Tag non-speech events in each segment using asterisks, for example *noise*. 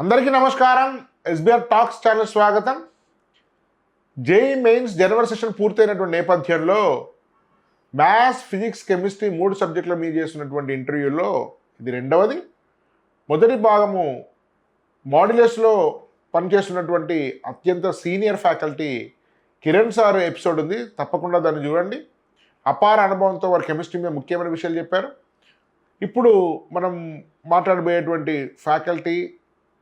అందరికీ నమస్కారం. SBR talks channel స్వాగతం. జేఈ మెయిన్స్ జనవరి సెషన్ పూర్తయినటువంటి నేపథ్యంలో మ్యాథ్స్ ఫిజిక్స్ కెమిస్ట్రీ మూడు సబ్జెక్టుల మీద చేస్తున్నటువంటి ఇంటర్వ్యూలో ఇది రెండవది. మొదటి భాగము మాడ్యులస్లో పనిచేస్తున్నటువంటి అత్యంత senior faculty Kiran sir episode ఉంది. తప్పకుండా దాన్ని చూడండి. అపార అనుభవంతో వారు కెమిస్ట్రీ మీద ముఖ్యమైన విషయాలు చెప్పారు. ఇప్పుడు మనం మాట్లాడబోయేటువంటి ఫ్యాకల్టీ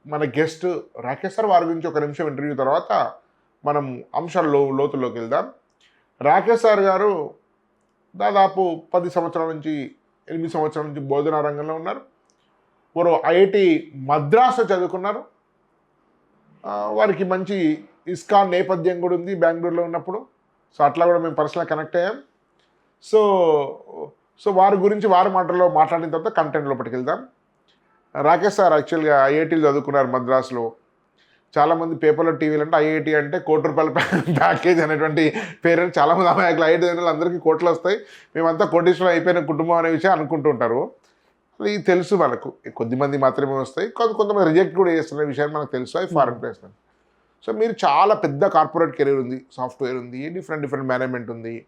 మన గెస్ట్ రాకేష్ సార్ వారి గురించి ఒక నిమిషం ఇంటర్వ్యూ తర్వాత మనం అంశాల్లో లోతుల్లోకి వెళ్దాం. రాకేష్ సార్ గారు దాదాపు పది సంవత్సరాల నుంచి ఎనిమిది సంవత్సరాల నుంచి బోధనా రంగంలో ఉన్నారు. వారు ఐఐటి మద్రాసు చదువుకున్నారు. వారికి మంచి ఇస్కాన్ నేపథ్యం కూడా ఉంది బెంగళూరులో ఉన్నప్పుడు. సో అట్లా కూడా మేము పర్సనల్ కనెక్ట్ అయ్యాం. సో సో వారి గురించి వారి మాటల్లో మాట్లాడిన తర్వాత కంటెంట్ లోపలికి వెళ్దాం. రాకేష్ సార్ యాక్చువల్గా ఐఐటీలు చదువుకున్నారు మద్రాసులో. చాలామంది పేపర్లో టీవీలు అంటే ఐఐటి అంటే కోటి రూపాయల ప్యాకేజ్ అనేటువంటి పేరెంట్ చాలామంది అమాయకులు ఐఐటి చదివిన అందరికీ కోట్లు వస్తాయి. మేమంతా కోటీశ్వరం అయిపోయిన కుటుంబం అనే విషయం అనుకుంటూ ఉంటారు. అది తెలుసు మనకు కొద్దిమంది మాత్రమే వస్తాయి. కొంత కొంతమంది రిజెక్ట్ కూడా చేస్తున్న విషయాన్ని మనకు తెలుసు. అది ఫారెన్ ప్లేస్మెంట్ సో మీరు చాలా పెద్ద కార్పొరేట్ కెరీర్ ఉంది. సాఫ్ట్వేర్ ఉంది. డిఫరెంట్ డిఫరెంట్ మేనేజ్మెంట్ ఉంది.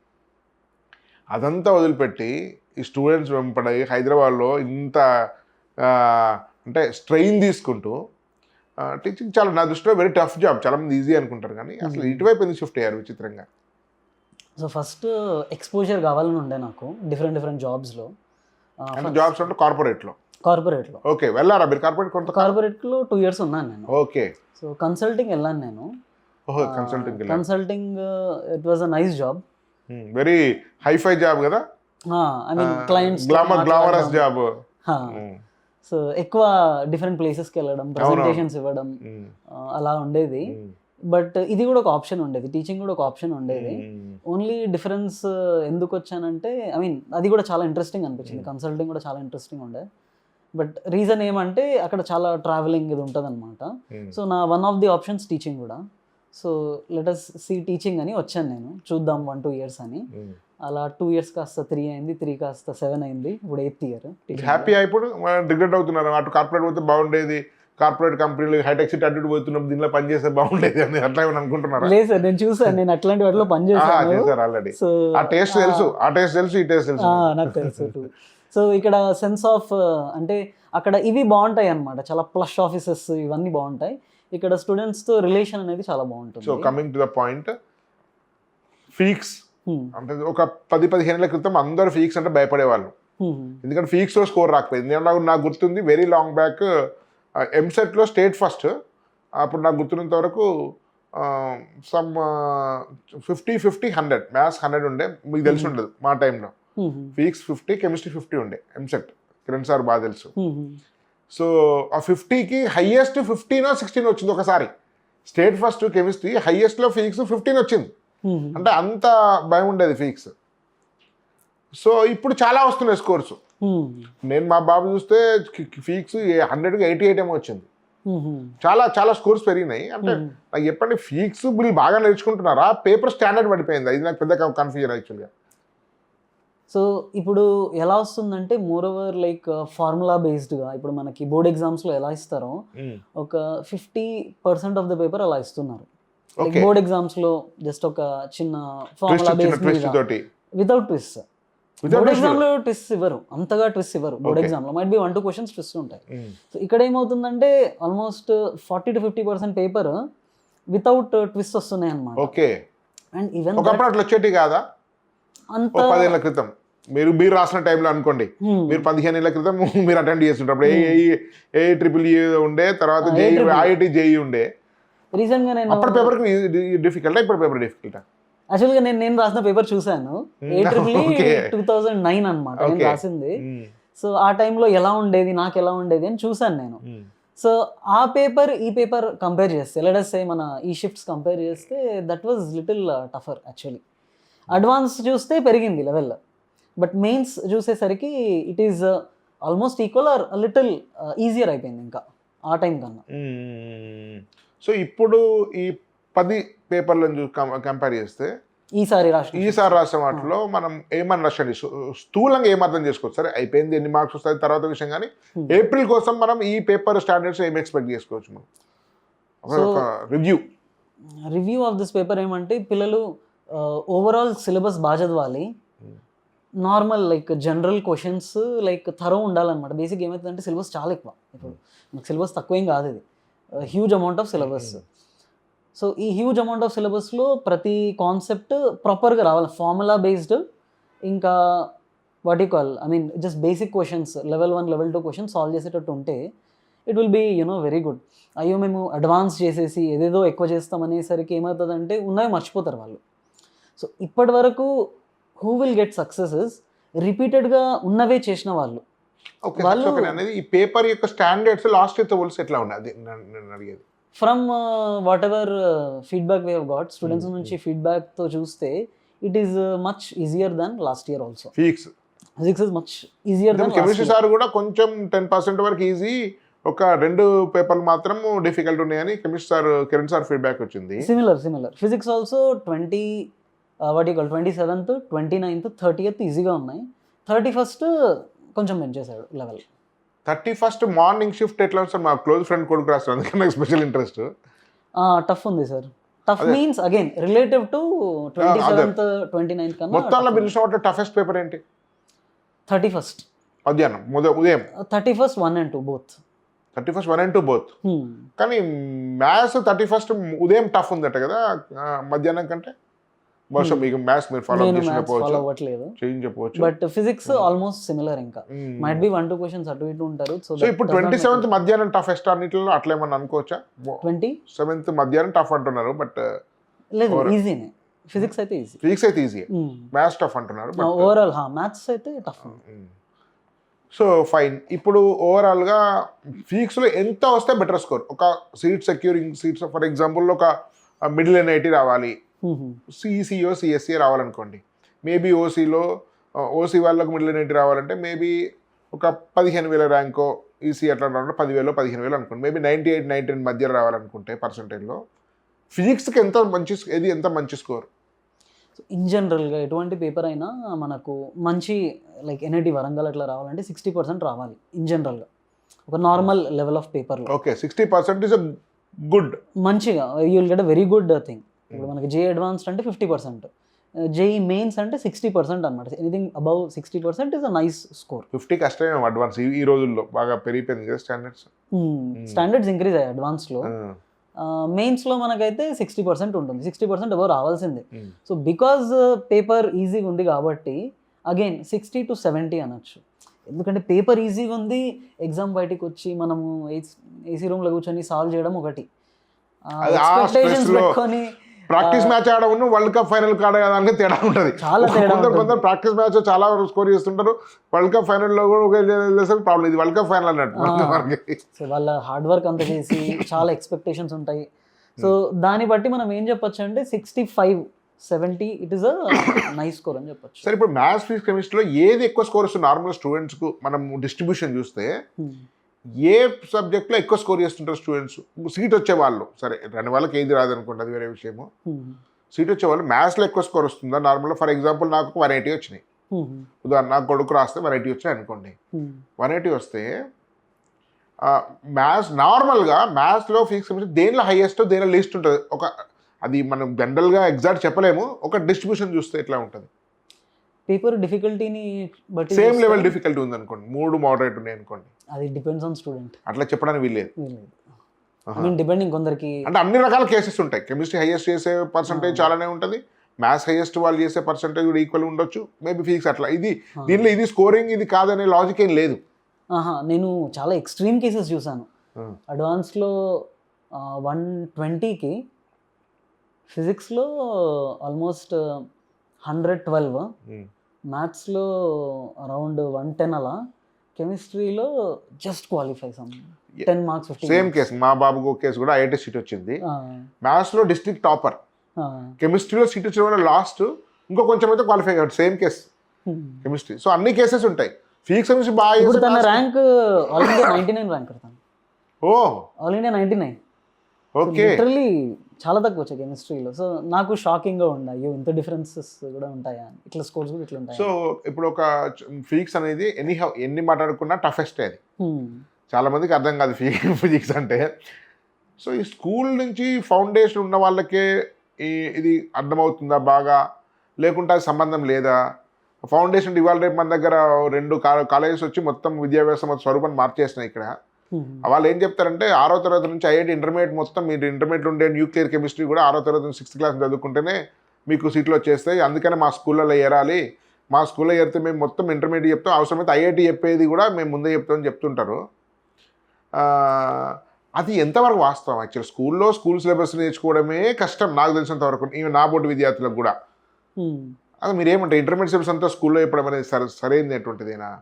అదంతా వదిలిపెట్టి ఈ స్టూడెంట్స్ వెంపడి హైదరాబాద్లో ఇంత అంటే స్ట్రెయిన్ తీసుకుంటూ టీచింగ్ చాలా నా దృష్టిలో వెరీ టఫ్ జాబ్ చాలా మంది ఈజీ అనుకుంటారు కానీ అసలు ఇటువైపు ఎందుకు షిఫ్ట్ అయ్యారు విచిత్రంగా? సో ఫస్ట్ ఎక్స్పోజర్ కావాలని ఉండే నాకు డిఫరెంట్ డిఫరెంట్ జాబ్స్లో అంటే జాబ్స్ అంటే కార్పొరేట్లో కార్పొరేట్లో ఓకే వెళ్ళారా మీరు కార్పొరేట్ కొంత? కార్పొరేట్లో టూ ఇయర్స్ ఉన్నాను నేను. ఓకే సో కన్సల్టింగ్ వెళ్ళాను నేను. Consulting consulting it was a nice job very hi-fi job కదా? I mean clients glamour glamorous job so ఎక్కువ డిఫరెంట్ ప్లేసెస్కి వెళ్ళడం ప్రజెంటేషన్స్ ఇవ్వడం అలా ఉండేది. బట్ ఇది కూడా ఒక ఆప్షన్ ఉండేది. టీచింగ్ కూడా ఒక ఆప్షన్ ఉండేది. ఓన్లీ డిఫరెన్స్ ఎందుకు వచ్చానంటే ఐ మీన్ అది కూడా చాలా ఇంట్రెస్టింగ్ అనిపించింది. కన్సల్టింగ్ కూడా చాలా ఇంట్రెస్టింగ్ ఉండే. బట్ రీజన్ ఏమంటే అక్కడ చాలా ట్రావెలింగ్ ఇది ఉంటుంది అనమాట సో నా one of the options teaching కూడా. So let us see teaching అని వచ్చాను నేను. చూద్దాం వన్ టూ ఇయర్స్ అని. అలా టూ ఇయర్స్ కాస్త త్రీ అయింది త్రీ కాస్త సెవెన్ అయింది ఇప్పుడు ఎయిత్ ఇయర్ హ్యాపీ అయిపోయి రిగ్రెట్ అవుతున్నారు అటు కార్పొరేట్ పోతే బాగుండేది కార్పొరేట్ కంపెనీలు హైటెక్ సిటీ అటు పోతున్నప్పుడు దీనిలో పని చేస్తే బాగుండేది అని అట్లా ఏమైనా అనుకుంటున్నారా? లేదు సార్ నేను చూసాను నేను అట్లాంటి వాటిలో పనిచేసాను ఆల్రెడీ సో ఆ టేస్ట్ తెలుసు ఆ టేస్ట్ తెలుసు ఈ టేస్ట్ తెలుసు. నాకు తెలుసు సో ఇక్కడ సెన్స్ ఆఫ్ అంటే అక్కడ ఇవి బాగుంటాయి అన్నమాట. చాలా ప్లస్ ఆఫీసెస్ ఇవన్నీ బాగుంటాయి. ఇక్కడ స్టూడెంట్స్తో రిలేషన్ అనేది చాలా సో బాగుంటుంది coming to the point fees. అంటే ఒక పది పదిహేను ఏళ్ళ క్రితం అందరూ ఫీక్స్ అంటే భయపడేవాళ్ళు. Hmm. ఎందుకంటే ఫీక్స్లో స్కోర్ రాకపోయింది. నేను నాకు గుర్తుంది వెరీ లాంగ్ బ్యాక్ ఎంసెట్లో స్టేట్ ఫస్ట్. అప్పుడు నాకు గుర్తున్నంత వరకు some fifty fifty hundred. Maths hundred ఉండే. మీకు తెలిసి Hmm. ఉండదు మా టైంలో. Hmm. Physics fifty chemistry fifty ఉండే. ఎంసెట్. కిరణ్ సార్ బాగా తెలుసు. Hmm. సో ఆ ఫిఫ్టీకి హయ్యెస్ట్ ఫిఫ్టీనో సిక్స్టీన్ వచ్చింది ఒకసారి. స్టేట్ ఫస్ట్ కెమిస్ట్రీ హయ్యెస్ట్లో ఫిజిక్స్ ఫిఫ్టీన్ వచ్చింది. Hmm. అంటే అంత భయం ఉండేది ఫిజిక్స్ సో ఇప్పుడు చాలా వస్తున్నాయి స్కోర్స్. నేను మా బాబు చూస్తే ఫిజిక్స్ హండ్రెడ్కి ఎయిటీ ఎయిట్ ఏమో వచ్చింది. చాలా చాలా స్కోర్స్ పెరిగినాయి. అంటే. నాకు చెప్పండి ఫిజిక్స్ వీళ్ళు బాగా నేర్చుకుంటున్నారా? పేపర్ స్టాండర్డ్ పడిపోయింది? ఇది నాకు పెద్ద కన్ఫ్యూజన్ యాక్చువల్గా సో ఇప్పుడు ఎలా వస్తుందంటే మోర్ ఓవర్ లైక్ ఫార్ములా బేస్డ్గా ఇప్పుడు మనకి బోర్డ్ ఎగ్జామ్స్లో ఎలా ఇస్తారో ఒక fifty percent of the paper అలా ఇస్తున్నారు. బోర్డ్ ఎగ్జామ్స్లో జస్ట్ ఒక చిన్న ఫార్ములా తోటి. Without twist board? ఎగ్జామ్లో ట్విస్ట్ ఇవ్వరు. అంతగా ట్విస్ట్ ఇవ్వరు. బోర్డ్. ఎగ్జామ్లో might be one two questions twist ఉంటాయి. సో ఇక్కడ ఏమవుతుందంటే almost forty to fifty percent paper without twist వస్తున్నాయి అనమాట ఓకే అండ్ ఈవెన్ ఒకప్పుడు అట్లా వచ్చేటి కాదా? అంత ఓ పదేళ్ళ క్రితం. మీరు మీరు రాసిన టైంలో అనుకోండి. Hmm. మీరు పదిహేను ఏళ్ళ క్రితం *laughs* మీరు అటెండ్ చేస్తుంటారు అప్పుడు ఏ ఏ ట్రిపుల్ ఈ ఉండే తర్వాత జేఈ. ఐఐటి జేఈ ఉండే. రీసెంట్గా నేను అప్పుడు పేపర్ డిఫికల్టా ఇప్పుడు పేపర్ డిఫికల్టా యాక్చువల్గా నేను నేను రాసిన పేపర్ చూసాను Hmm. ఏ. టూ థౌజండ్ నైన్ అనమాట నేను. రాసింది. సో ఆ టైంలో ఎలా ఉండేది నాకు ఎలా ఉండేది అని చూసాను నేను. సో ఆ పేపర్ ఈ పేపర్ కంపేర్ చేస్తే లెటస్ సే మన ఈ షిఫ్ట్స్ కంపేర్ చేస్తే that was little tougher actually advance చూస్తే పెరిగింది లెవెల్ బట్ మెయిన్స్ చూసేసరికి it is almost equal or little easier అయిపోయింది ఇంకా ఆ టైం కన్నా. సో ఇప్పుడు ఈ పది పేపర్లను కంపేర్ చేస్తే ఈసారి రాష్ట్ర ఈసారి రాసిన వాటిలో మనం ఏమని రాసండి స్థూలంగా ఏం అర్థం చేసుకోవచ్చు? సరే అయిపోయింది ఎన్ని మార్క్స్ వస్తాయి తర్వాత విషయం కానీ. ఏప్రిల్ కోసం మనం ఈ పేపర్ స్టాండర్డ్స్ ఏం ఎక్స్పెక్ట్ చేసుకోవచ్చు మనం? ఒక- review. Review of this paper ఏమంటే పిల్లలు ఓవరాల్ సిలబస్ బాగా చదవాలి. Normal like general questions like thorough ఉండాలన్నమాట. బేసిక్ ఏమవుతుందంటే సిలబస్ చాలా ఎక్కువ. ఇప్పుడు సిలబస్ తక్కువేం కాదు ఇది. Huge amount of syllabus so ఈ హ్యూజ్ అమౌంట్ ఆఫ్ సిలబస్లో ప్రతి కాన్సెప్ట్ ప్రాపర్గా రావాలి. ఫార్ములా బేస్డ్ ఇంకా what you call I mean just basic questions level one level two questions solve చేసేటట్టు ఉంటే it will be you know very good అయ్యో మేము అడ్వాన్స్ చేసేసి ఏదేదో ఎక్కువ చేస్తాం అనేసరికి ఏమవుతుందంటే ఉన్నవి మర్చిపోతారు వాళ్ళు. సో ఇప్పటి వరకు హూ విల్ గెట్ సక్సెసెస్ రిపీటెడ్గా ఉన్నవే చేసిన వాళ్ళు. వాళ్ళు- అనేది ఈ పేపర్ యొక్క స్టాండర్డ్స్ లాస్ట్ ఇయర్ పోల్స్ ఎట్లా ఉన్నాయి? అది నేను అడిగేది. From whatever feedback we got students. నుంచి ఫీడ్బ్యాక్తో చూస్తే it is much easier than last year also physics physics is much easier than chemistry sir కూడా కొంచెం టెన్ పర్సెంట్ వరకు ఈజీ ఒక రెండు పేపర్లు మాత్రం డిఫికల్ట్ ఉన్నాయని chemistry sir Kiran sir feedback వచ్చింది. Similar similar physics also twenty what twenty seventh twenty ninth thirtieth ఈజీగా ఉన్నాయి. థర్టీ ఫస్ట్ కొంచెం పెంచేశాడు level thirty first morning shift ఎట్లా సార్? మా క్లోజ్ ఫ్రెండ్ కొడుకు రాస్తారు అందుకని నాకు స్పెషల్ ఇంట్రెస్ట్ టఫ్ ఉంది sir. Tough. Means again relative to twenty. Seventh twenty ninth మొత్తంలో మీరు కన్నా చూసిన టఫెస్ట్ పేపర్ ఏంటి? Thirty first. మధ్యాహ్నం ఉదయం thirty first one and two both thirty first one and two both. కానీ మ్యాథ్స్ థర్టీ ఫస్ట్ ఉదయం టఫ్ ఉందట కదా మధ్యాహ్నం కంటే? బహుశా Hmm. మీకు మ్యాథ్స్ మీరు ఫాలో ఫాలో అవ్వట్లేదు. చేంజ్ చెప్పవచ్చు. But physics. ఆల్మోస్ట్ సిమిలర్ ఇంకా. Might be one two questions అటు ఇటు ఉంటారు సో ఇప్పుడు ట్వంటీ సెవెంత్ మధ్యాహ్నం టఫెస్ట్ అన్నిటిలో అట్లా ఏమన్నా అనుకోవచ్చా? ట్వంటీ సెవెంత్ మధ్యాహ్నం టఫ్ అంటున్నారు బట్ లేదు Over- ఈజీనే ఫిజిక్స్ అయితే ఈజీ ఫిజిక్స్ అయితే ఈజీ మ్యాథ్స్ టఫ్ అంటున్నారు ఓవరాల్ మ్యాథ్స్ అయితే టఫ్ సో ఫైన్ ఇప్పుడు ఓవరాల్గా ఫిజిక్స్లో ఎంత వస్తే బెటర్ స్కోర్ ఒక seat securing seats for example ఒక మిడిల్ ఎన్ఐటి రావాలి. సిఈసిఓ సిఎస్సి రావాలనుకోండి. మేబీ ఓసీలో ఓసీ వాళ్ళకు మిడిల్ ఎన్ఐటి రావాలంటే మేబీ ఒక పదిహేను వేల ర్యాంకో ఈసీ అట్లా రావాలంటే పదివేలు పదిహేను వేలు అనుకోండి. Maybe ninety eight ninety nine మధ్య రావాలనుకుంటే పర్సంటేజ్లో ఫిజిక్స్కి ఎంత మంచి ఏది ఎంత మంచి స్కోర్ ఇన్ జనరల్గా ఎటువంటి పేపర్ అయినా మనకు మంచి లైక్ ఎన్ఐటి వరంగల్ అట్లా రావాలంటే సిక్స్టీ పర్సెంట్ రావాలి ఇన్ జనరల్గా ఒక నార్మల్ లెవెల్ ఆఫ్ పేపర్లో okay sixty percent is good మంచిగా you will get a very good thing ఇప్పుడు మనకి జే అడ్వాన్స్డ్ అంటే ఫిఫ్టీ పర్సెంట్ జేఈ మెయిన్స్ అంటే సిక్స్టీ పర్సెంట్ అనమాట anything above sixty percent is a nice score fifty కష్టమే advance ఈ రోజుల్లో బాగా పెరిగిపోయింది కదా స్టాండర్డ్స్ స్టాండర్డ్స్ ఇంక్రీజ్ అయ్యాయి అడ్వాన్స్లో మెయిన్స్లో మనకైతే సిక్స్టీ పర్సెంట్ ఉంటుంది. సిక్స్టీ పర్సెంట్ అబౌవ్ రావాల్సిందే. సో బికాజ్ పేపర్ ఈజీగా ఉంది కాబట్టి అగైన్ సిక్స్టీ టు సెవెంటీ అనొచ్చు. ఎందుకంటే పేపర్ ఈజీగా ఉంది ఎగ్జామ్ బయటికి వచ్చి మనము ఏసీ రూమ్లో కూర్చొని సాల్వ్ చేయడం ఒకటి. ఎక్స్పెక్టేషన్స్లో పెట్టుకొని ప్రాక్టీస్ మ్యాచ్ ఆడవును వరల్డ్ కప్ ఫైనల్ ఆడడానికి తేడా ఉంటుంది కొందరు. కొందరు ప్రాక్టీస్ మ్యాచ్ చాలా స్కోర్ చేస్తుంటారు వరల్డ్ కప్ ఫైనల్లో కూడా ప్రాబ్లం ఇది వరల్డ్ కప్ ఫైనల్ అన్నట్టు వాళ్ళ హార్డ్ వర్క్ అంత చేసి చాలా ఎక్స్పెక్టేషన్స్ ఉంటాయి. సో దాన్ని బట్టి మనం ఏం చెప్పొచ్చు అంటే sixty five seventy it is a nice score అని చెప్పొచ్చు. సరే ఇప్పుడు మ్యాథ్స్ ఫిజిక్స్ కెమిస్ట్రీలో ఏది ఎక్కువ స్కోర్ వస్తుంది నార్మల్ స్టూడెంట్స్కు మనం డిస్ట్రిబ్యూషన్ చూస్తే. ఏ సబ్జెక్ట్లో ఎక్కువ స్కోర్ చేస్తుంటారు స్టూడెంట్స్ సీట్ వచ్చే వాళ్ళు. సరే రాని వాళ్ళకి ఏది రాదు అనుకోండి అది వేరే విషయము. సీట్ వచ్చే వాళ్ళు మ్యాథ్స్లో ఎక్కువ స్కోర్ వస్తుందా? నార్మల్ ఫర్ ఎగ్జాంపుల్ నాకు వన్ ఎయిటీ వచ్చినాయి. ఉదాహరణ నాకు కొడుకు రాస్తే వన్ ఎయిటీ వచ్చాయి అనుకోండి. వన్ ఎయిటీ వస్తే మ్యాథ్స్ నార్మల్గా మ్యాథ్స్లో ఫిజిక్స్ దేనిలో హైయెస్ట్ దేనిలో లీస్ట్ ఉంటుంది? ఒక అది మనం జనరల్గా ఎగ్జాక్ట్ చెప్పలేము. ఒక డిస్ట్రిబ్యూషన్ చూస్తే ఎట్లా ఉంటుంది? పేపర్ డిఫికల్టీని బట్టి సేమ్ లెవెల్ డిఫికల్టీ ఉంది అనుకోండి మూడు మోడరేట్ ఉన్నాయి అనుకోండి. అది డిపెండ్స్ ఆన్ స్టూడెంట్ అట్లా చెప్పడానికి వీల్లేదు. డిపెండింగ్ కొందరికి అంటే అన్ని రకాల కేసెస్ ఉంటాయి. కెమిస్ట్రీ హైయెస్ట్ చేసే పర్సంటేజ్. చాలానే ఉంటుంది. మ్యాథ్స్ హైయెస్ట్ వాళ్ళు చేసే పర్సంటేజ్ కూడా ఈక్వల్ ఉండొచ్చు. మేబీ ఫిజిక్స్ అట్లా. ఇది. దీనిలో ఇది స్కోరింగ్ ఇది కాదనే లాజిక్ ఏం లేదు. ఆహా నేను చాలా ఎక్స్ట్రీమ్ కేసెస్ చూసాను. అడ్వాన్స్లో వన్ ట్వంటీకి ఫిజిక్స్లో ఆల్మోస్ట్ హండ్రెడ్ ట్వెల్వ్. మ్యాథ్స్లో అరౌండ్ వన్ టెన్ అలా కెమిస్ట్రీలో just qualify. Ten marks same case మా బాబుకు కేసు కూడా ఐఐటి సీట్ వచ్చింది. మ్యాథ్స్లో డిస్ట్రిక్ట్ టాపర్. కెమిస్ట్రీలో సీట్ వచ్చిన వాళ్ళు లాస్ట్ ఇంకో కొంచెం అయితే క్వాలిఫై అయ్యాడు సేమ్ కేసు. కెమిస్ట్రీ. సో అన్ని కేసెస్ ఉంటాయి. ఫిజిక్స్ కెమిస్ట్రీ బాగా ఇప్పుడు తన rank all India ninety nine rank ఓ. All India ninety nine. Okay. Literally చాలా తక్కువ వచ్చాయి కెమిస్ట్రీలో సో నాకు షాకింగ్గా ఉండే అయ్యో ఇంత డిఫరెన్సెస్ కూడా ఉంటాయా. ఇట్లా స్కోర్స్ కూడా ఇట్లా ఉంటాయి? సో ఇప్పుడు ఒక ఫిజిక్స్ అనేది ఎన్ని ఎన్ని మాట్లాడుకున్నా టఫెస్ట్ అది. Hmm. చాలా మందికి అర్థం కాదు ఫిజిక్స్ *laughs* అంటే. సో ఈ స్కూల్ నుంచి ఫౌండేషన్ ఉన్న వాళ్ళకే ఈ ఇది అర్థమవుతుందా బాగా? లేకుంటే అది సంబంధం లేదా? ఫౌండేషన్ ఇవాళ రేపు మన దగ్గర రెండు కాలేజెస్ వచ్చి మొత్తం విద్యా వ్యవస్థ మొత్తం స్వరూపాన్ని మార్చేసినాయి ఇక్కడ. వాళ్ళు ఏం చెప్తారంటే ఆరో తరగతి నుంచి ఐఐటి ఇంటర్మీడియట్ మొత్తం మీరు ఇంటర్మీడియట్ ఉండే న్యూక్లియర్ కెమిస్ట్రీ కూడా ఆరో తరగతి నుంచి సిక్స్త్ క్లాస్ చదువుకుంటేనే మీకు సీట్లు వచ్చేస్తాయి. అందుకనే మా స్కూళ్ళలో ఏరాలి. మా స్కూల్లో ఏరితే మేము మొత్తం ఇంటర్మీడియట్ చెప్తాం. అవసరమైతే ఐఐటి చెప్పేది కూడా మేము ముందే చెప్తామని చెప్తుంటారు. అది ఎంతవరకు వాస్తవం? యాక్చువల్ స్కూల్లో స్కూల్ సిలబస్ నేర్చుకోవడమే కష్టం నాకు తెలిసినంత వరకు ఈవెన్ నా బోర్డు విద్యార్థులకు కూడా. Hmm. అది మీరేమంటారు? ఇంటర్మీడియట్ సిలబస్ అంతా స్కూల్లో చెప్పడం అనేది సర సరైనటువంటిదేనా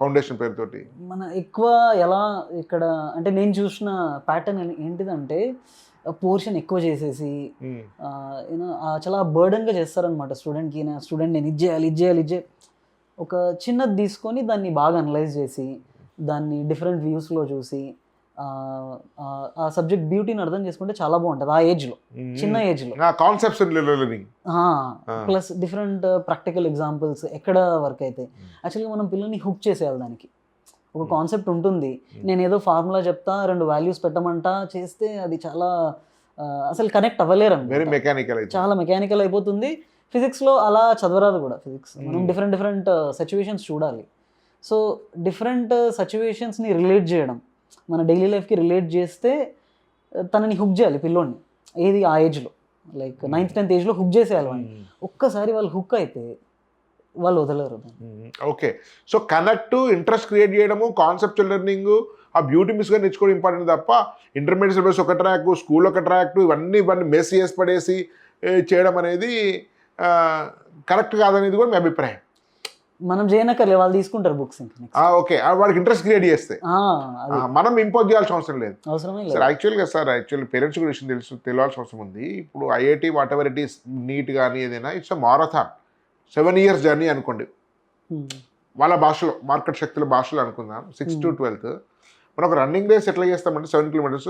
ఫౌండేషన్ పేరుతోటి. మన ఎక్కువ ఎలా ఇక్కడ అంటే నేను చూసిన ప్యాటర్న్ ఏంటిదంటే పోర్షన్ ఎక్కువ చేసేసి యూనో చాలా బర్డన్గా చేస్తారనమాట స్టూడెంట్కి స్టూడెంట్ నేను ఇది చేయాలి ఇది చేయాలి ఇది చేయాలి ఒక చిన్నది తీసుకొని దాన్ని బాగా అనలైజ్ చేసి దాన్ని డిఫరెంట్ వ్యూస్లో చూసి ఆ, సబ్జెక్ట్ బ్యూటీని అర్థం చేసుకుంటే చాలా బాగుంటుంది ఆ ఏజ్లో. చిన్న ఏజ్లో concepts learning plus different practical examples ఎక్కడ వర్క్ అయితే. యాక్చువల్గా మనం పిల్లల్ని హుక్ చేసేయాలి దానికి. ఒక. కాన్సెప్ట్ ఉంటుంది. నేను ఏదో ఫార్ములా చెప్తా రెండు వాల్యూస్ పెట్టమంటా చేస్తే అది చాలా అసలు కనెక్ట్ అవ్వలేరు వెరీ. మెకానికల్ చాలా మెకానికల్ అయిపోతుంది. ఫిజిక్స్లో అలా చదవరాదు కూడా ఫిజిక్స్ మనం. డిఫరెంట్ డిఫరెంట్ సిచ్యువేషన్స్ చూడాలి. సో డిఫరెంట్ సిచ్యువేషన్స్ని రిలేట్ చేయడం. మన డైలీ లైఫ్కి రిలేట్ చేస్తే తనని హుక్ చేయాలి పిల్లోని ఏది ఆ ఏజ్లో లైక్ Hmm. నైన్త్ టెన్త్ ఏజ్లో హుక్ చేసేయాలి వాడిని. ఒక్కసారి వాళ్ళు హుక్ అయితే వాళ్ళు వదలరు. Okay so connect interest create చేయడము కాన్సెప్చువల్ లెర్నింగ్ ఆ బ్యూటీ మిస్గా నేర్చుకోవడం ఇంపార్టెంట్ తప్ప ఇంటర్మీడియట్ సిలబస్ ఒక ట్రాక్ స్కూల్ ఒక ట్రాక్ ఇవన్నీ ఇవన్నీ మెస్ చేసి పడేసి చేయడం అనేది కరెక్ట్ కాదనేది కూడా మీ అభిప్రాయం. మనం చేయనక్కర్లే వాళ్ళు తీసుకుంటారు బుక్స్ ఓకే. వాడికి ఇంట్రెస్ట్ క్రియేట్ చేస్తే. మనం ఇంపోజ్ చేయాల్సిన అవసరం లేదు. అవసరమే సార్ లేదు యాక్చువల్గా సార్ యాక్చువల్లీ పేరెంట్స్ విషయం తెలుసు తెలియాల్సిన అవసరం ఉంది. ఇప్పుడు IIT whatever it is NEET కానీ ఏదైనా it's a marathon seven years journey అనుకోండి. Hmm. వాళ్ళ భాషలో మార్కెట్ శక్తుల భాషలో అనుకుందాం. సిక్స్ టు ట్వెల్త్ మనం ఒక రన్నింగ్ రేస్ ఎట్లా చేస్తామంటే సెవెన్ కిలోమీటర్స్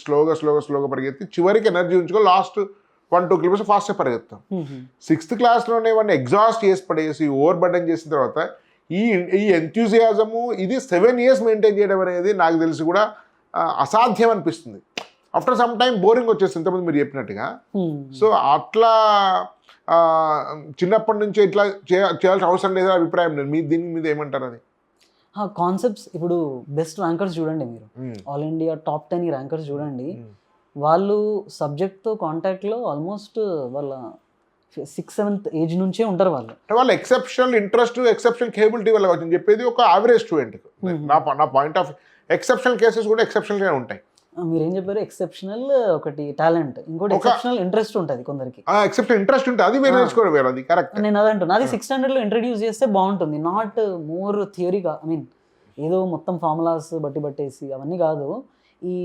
స్లోగా స్లోగా స్లోగా పరిగెత్తి చివరికి ఎనర్జీ ఉంచుకో లాస్ట్ వన్ టూ కిలోమీటర్స్ ఫాస్ట్గా పరిగెత్తాం. సిక్స్త్ క్లాస్లోనే వాడిని ఎగ్జాస్ట్ చేసి పడేసి ఓవర్ బర్డన్ చేసిన తర్వాత ఈ ఈ ఎంతూజియాజము ఇది సెవెన్ ఇయర్స్ మెయింటైన్ చేయడం అనేది నాకు తెలిసి కూడా అసాధ్యం అనిపిస్తుంది. ఆఫ్టర్ సమ్ టైం బోరింగ్ వచ్చేస్తుంది. ఇంతకుముందు మీరు చెప్పినట్టుగా. సో అట్లా చిన్నప్పటి నుంచి ఇట్లా చేయ- చేయాల్సిన అవసరం లేదని అభిప్రాయం లేదు. మీ దీని మీద ఏమంటారు అది? కాన్సెప్ట్స్ ఇప్పుడు బెస్ట్ ర్యాంకర్స్ చూడండి మీరు. All India top ten rankers చూడండి. వాళ్ళు సబ్జెక్ట్తో కాంటాక్ట్లో ఆల్మోస్ట్ వాళ్ళ సిక్స్ సెవెంత్ ఏజ్ నుంచే ఉంటారు వాళ్ళు. అంటే వాళ్ళు ఎక్సెప్షనల్ ఇంట్రెస్ట్ ఎక్సెప్షనల్ కేబిలిటీ వల్ల వచ్చింది చెప్పేది ఒక యావరేజ్ స్టూడెంట్. నా నా పాయింట్ ఆఫ్ ఎక్సెప్షనల్ కేసెస్ కూడా ఎక్సెప్షనల్గా ఉంటాయి. మీరేం చెప్పారు? ఎక్సెప్షనల్ ఒకటి టాలెంట్ ఇంకోటి ఎక్సెప్షనల్ ఇంట్రెస్ట్ ఉంటుంది కొందరికి. ఎక్సెప్షన్ ఇంట్రెస్ట్ ఉంటే అది వేరే Ah. నేర్చుకోవడం వేరే అది కరెక్ట్ నేను అది ఆ. సిక్స్ హండ్రెడ్లో ఇంట్రడ్యూస్ చేస్తే బాగుంటుంది. నాట్ మోర్ థియరీగా ఐ మీన్ ఏదో మొత్తం ఫార్ములాస్ బట్టి పట్టేసి అవన్నీ కాదు. ఈ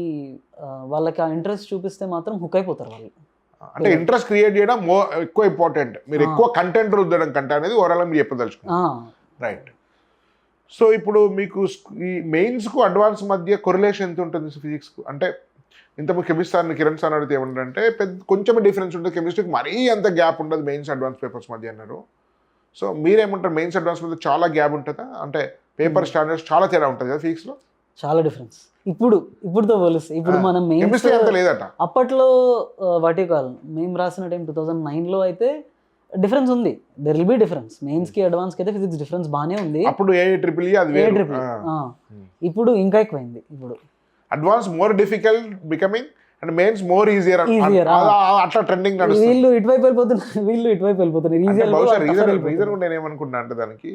వాళ్ళకి ఆ ఇంట్రెస్ట్ చూపిస్తే మాత్రం హుక్ అయిపోతారు వాళ్ళు. అంటే ఇంట్రెస్ట్ క్రియేట్ చేయడం మో ఎక్కువ ఇంపార్టెంట్ మీరు. ఎక్కువ కంటెంట్ రుద్దడం కంటే అనేది ఓవరాల్ మీరు చెప్పదలుచుకున్నారు. రైట్ సో ఇప్పుడు మీకు ఈ మెయిన్స్కు అడ్వాన్స్ మధ్య కొరిలేషన్ ఎంత ఉంటుంది ఫిజిక్స్కు అంటే ఇంతకుముందు కెమిస్ట్రీ కిరణ్ సార్ అడిగితే ఏమంటారంటే పెద్ద కొంచెం డిఫరెన్స్ ఉంటుంది కెమిస్ట్రీకి మరీ అంత గ్యాప్ ఉండదు మెయిన్స్ అడ్వాన్స్ పేపర్స్ మధ్య అన్నారు. సో మీరేమంటారు మెయిన్స్ అడ్వాన్స్ మధ్య చాలా గ్యాప్ ఉంటుందా? అంటే పేపర్ స్టాండర్డ్స్ చాలా తేడా ఉంటుంది కదా ఫిజిక్స్లో చాలా డిఫరెన్స్ ఇప్పుడు ఇప్పుడుతో పోలిస్తే ఇప్పుడు మనం మెయిన్స్ లేదట. అప్పట్లో వాటి కాల్ మేము రాసిన టైం టూ థౌజండ్ నైన్లో అయితే డిఫరెన్స్ ఉంది. దెర్ విల్ బి డిఫరెన్స్ మెయిన్స్కి అడ్వాన్స్కి అయితే ఫిజిక్స్ డిఫరెన్స్ బాగానే ఉంది. అప్పుడు ఏ ట్రిపుల్ అది ఏ వేరు. ట్రిపుల్ ఇప్పుడు ఇంకా ఎక్కువైంది ఇప్పుడు. Advance more difficult becoming and mains more easier. అట్లా ట్రెండింగ్ నడుస్తుంది. వీళ్ళు ఇటువైపు వెళ్ళిపోతున్నారు వీళ్ళు ఇటువైపు వెళ్ళిపోతున్నారు. అంటే ఈజీ బహుశా రీజన్ రీజన్ నేను ఏమనుకున్నా అంటే దానికి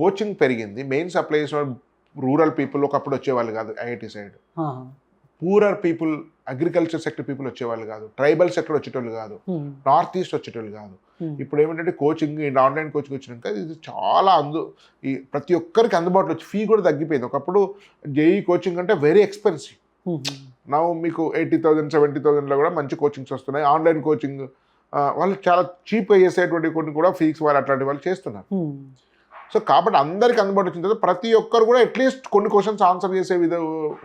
కోచింగ్ పెరిగింది. మెయిన్ అప్లై చేసిన రూరల్ పీపుల్ ఒకప్పుడు వచ్చేవాళ్ళు కాదు IIT side. Poorer people agriculture sector people వచ్చేవాళ్ళు కాదు. ట్రైబల్ సెక్టర్ వచ్చేటోళ్ళు కాదు. నార్త్ ఈస్ట్ వచ్చేటోళ్ళు కాదు. ఇప్పుడు ఏమిటంటే కోచింగ్ ఆన్లైన్ కోచింగ్ వచ్చినాక ఇది చాలా అందు ఈ ప్రతి ఒక్కరికి అందుబాటులో వచ్చి ఫీ కూడా తగ్గిపోయింది. ఒకప్పుడు జేఈ కోచింగ్ అంటే వెరీ ఎక్స్పెన్సివ్ నా మీకు ఎయిటీ థౌసండ్ సెవెంటీ థౌసండ్లో కూడా మంచి కోచింగ్స్ వస్తున్నాయి. ఆన్లైన్ కోచింగ్ వాళ్ళు చాలా చీప్గా చేసేటువంటి కొన్ని కూడా ఫీక్స్ వాళ్ళు అట్లాంటి వాళ్ళు చేస్తున్నారు. సో కాబట్టి అందరికి అందుబాటు వచ్చిన తర్వాత ప్రతి ఒక్కరు కూడా అట్లీస్ట్ కొన్ని క్వశ్చన్స్ ఆన్సర్ చేసే విధ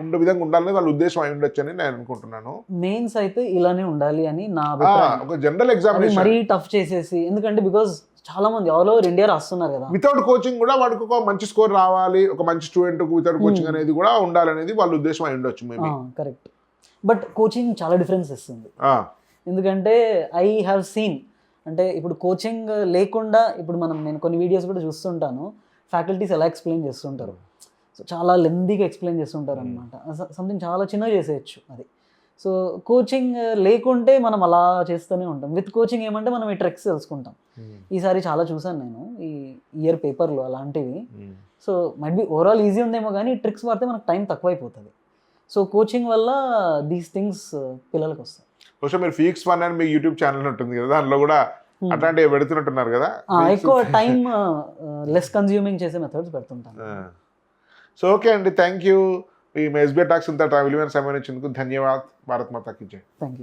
ఉండే విధంగా ఉండాలని వాళ్ళ ఉద్దేశం అయి ఉండొచ్చు అని నేను అనుకుంటున్నాను. మెయిన్స్ అయితే ఇలానే ఉండాలి అని నా ఒక జనరల్ ఎగ్జామినేషన్ మరీ టఫ్ చేసేసి ఎందుకంటే బికాజ్ చాలా మంది ఆల్ ఓవర్ ఇండియా రాస్తున్నారు కదా. వితౌట్ కోచింగ్ కూడా వాడికి ఒక మంచి స్కోర్ రావాలి ఒక మంచి స్టూడెంట్ వితౌట్ కోచింగ్. అనేది కూడా ఉండాలనేది వాళ్ళ ఉద్దేశం అయి ఉండొచ్చు మేబీ కరెక్ట్ బట్ కోచింగ్ చాలా డిఫరెన్స్ ఇస్తుంది. ఎందుకంటే ఐ హ్యావ్ సీన్ అంటే ఇప్పుడు కోచింగ్ లేకుండా ఇప్పుడు మనం నేను కొన్ని వీడియోస్ కూడా చూస్తుంటాను. ఫ్యాకల్టీస్ ఎలా ఎక్స్ప్లెయిన్ చేస్తుంటారు? సో చాలా లెందీగా ఎక్స్ప్లెయిన్ చేస్తుంటారు అనమాట సంథింగ్ చాలా చిన్నగా చేసేయచ్చు అది. సో కోచింగ్ లేకుంటే మనం అలా చేస్తూనే ఉంటాం. విత్ కోచింగ్ ఏమంటే మనం ఈ ట్రిక్స్ తెలుసుకుంటాం. ఈసారి చాలా చూసాను నేను ఈ ఇయర్ పేపర్లు అలాంటివి. So might be overall easy ఉందేమో కానీ ట్రిక్స్ వాడితే మనకు టైం తక్కువైపోతుంది. సో కోచింగ్ వల్ల దీస్ థింగ్స్ పిల్లలకు వస్తాయి. బహుశా మీరు ఫీక్స్ వన్ అని మీ యూట్యూబ్ ఛానల్ ఉంటుంది కదా దానిలో కూడా Hmm. అట్లాంటివి పెడుతున్నట్టున్నారు కదా. ఎక్కువ టైం లెస్ కన్జ్యూమింగ్ చేసే మెథడ్స్ పెడుతుంటాను. సో ఓకే అండి థ్యాంక్ యూ ఈ ఎస్బీఐ టాక్స్ ఇంత విలువైన సమయం ఇచ్చినందుకు ధన్యవాద్. భారత్ మాతాకి జై. Thank you